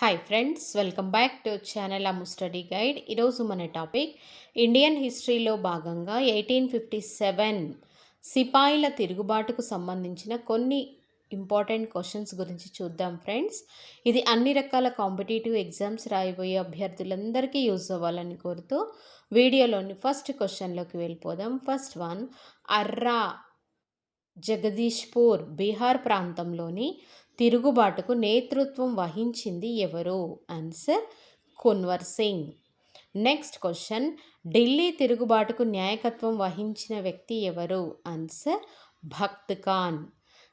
Hi friends welcome back to channel Ammu study guide ఈరోజు మన topic Indian హిస్టరీలో భాగంగా ఎయిటీన్ ఫిఫ్టీ సెవెన్ సిపాయిల తిరుగుబాటుకు సంబంధించిన కొన్ని ఇంపార్టెంట్ క్వశ్చన్స్ గురించి చూద్దాం ఫ్రెండ్స్ ఇది అన్ని రకాల కాంపిటేటివ్ ఎగ్జామ్స్ రాయబోయే అభ్యర్థులందరికీ యూజ్ అవ్వాలని కోరుతూ వీడియోలోని ఫస్ట్ క్వశ్చన్లోకి వెళ్ళిపోదాం. ఫస్ట్ వన్ అర్రా జగదీష్పూర్ బీహార్ ప్రాంతంలోని తిరుగుబాటుకు నేతృత్వం వహించింది ఎవరు? Answer Kunwar Singh next question Delhi తిరుగుబాటుకు నాయకత్వం వహించిన వ్యక్తి ఎవరు? Answer Bakht Khan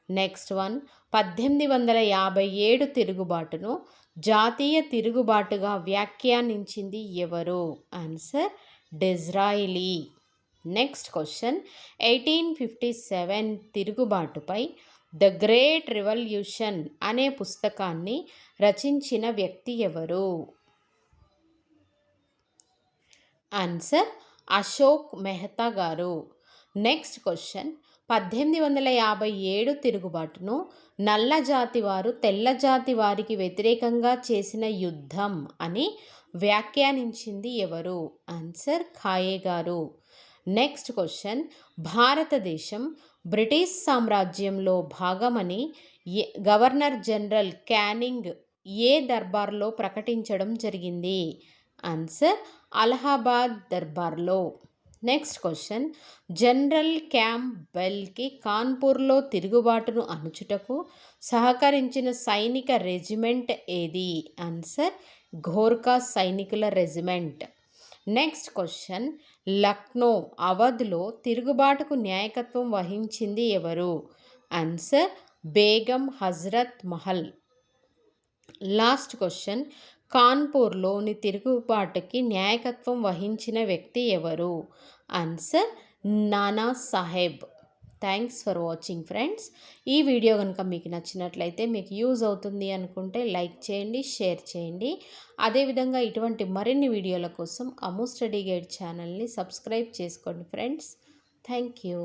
next one పద్దెనిమిది వందల యాభై ఏడు తిరుగుబాటును జాతీయ తిరుగుబాటుగా వ్యాఖ్యానించింది ఎవరు? Answer Disraeli next question eighteen fifty seven తిరుగుబాటుపై the great revolution అనే పుస్తకాన్ని రచించిన వ్యక్తి ఎవరు? Answer Ashok Mehta garu. Next question. పద్దెనిమిది వందల యాభై ఏడు తిరుగుబాటును నల్ల జాతి వారు తెల్ల జాతి వారికి వ్యతిరేకంగా చేసిన యుద్ధం అని వ్యాఖ్యానించింది ఎవరు? ఆన్సర్ ఖాయే గారు. నెక్స్ట్ క్వశ్చన్ భారతదేశం బ్రిటిష్ సామ్రాజ్యంలో భాగమని గవర్నర్ జనరల్ క్యానింగ్ ఏ దర్బార్లో ప్రకటించడం జరిగింది? ఆన్సర్ అలహాబాద్ దర్బార్లో. నెక్స్ట్ క్వశ్చన్ జనరల్ క్యాంప్ బెల్కి కాన్పూర్లో తిరుగుబాటును అణుచుటకు సహకరించిన సైనిక రెజిమెంట్ ఏది? ఆన్సర్ ఘోర్కా సైనికుల రెజిమెంట్. Next question. లక్నో అవధ్లో తిరుగుబాటుకు న్యాయకత్వం వహించింది ఎవరు? Answer Begum Hazrat Mahal. Last question. కాన్పూర్లోని తిరుగుబాటుకి న్యాయకత్వం వహించిన వ్యక్తి ఎవరు? Answer Nana Sahib. Thanks for watching friends. ఈ వీడియో కనుక మీకు నచ్చినట్లయితే మీకు యూజ్ అవుతుంది అనుకుంటే లైక్ చేయండి షేర్ చేయండి. అదేవిధంగా ఇటువంటి మరిన్ని వీడియోల కోసం అము స్టడీ గైడ్ ఛానల్ని సబ్స్క్రైబ్ చేసుకోండి ఫ్రెండ్స్. Thank you.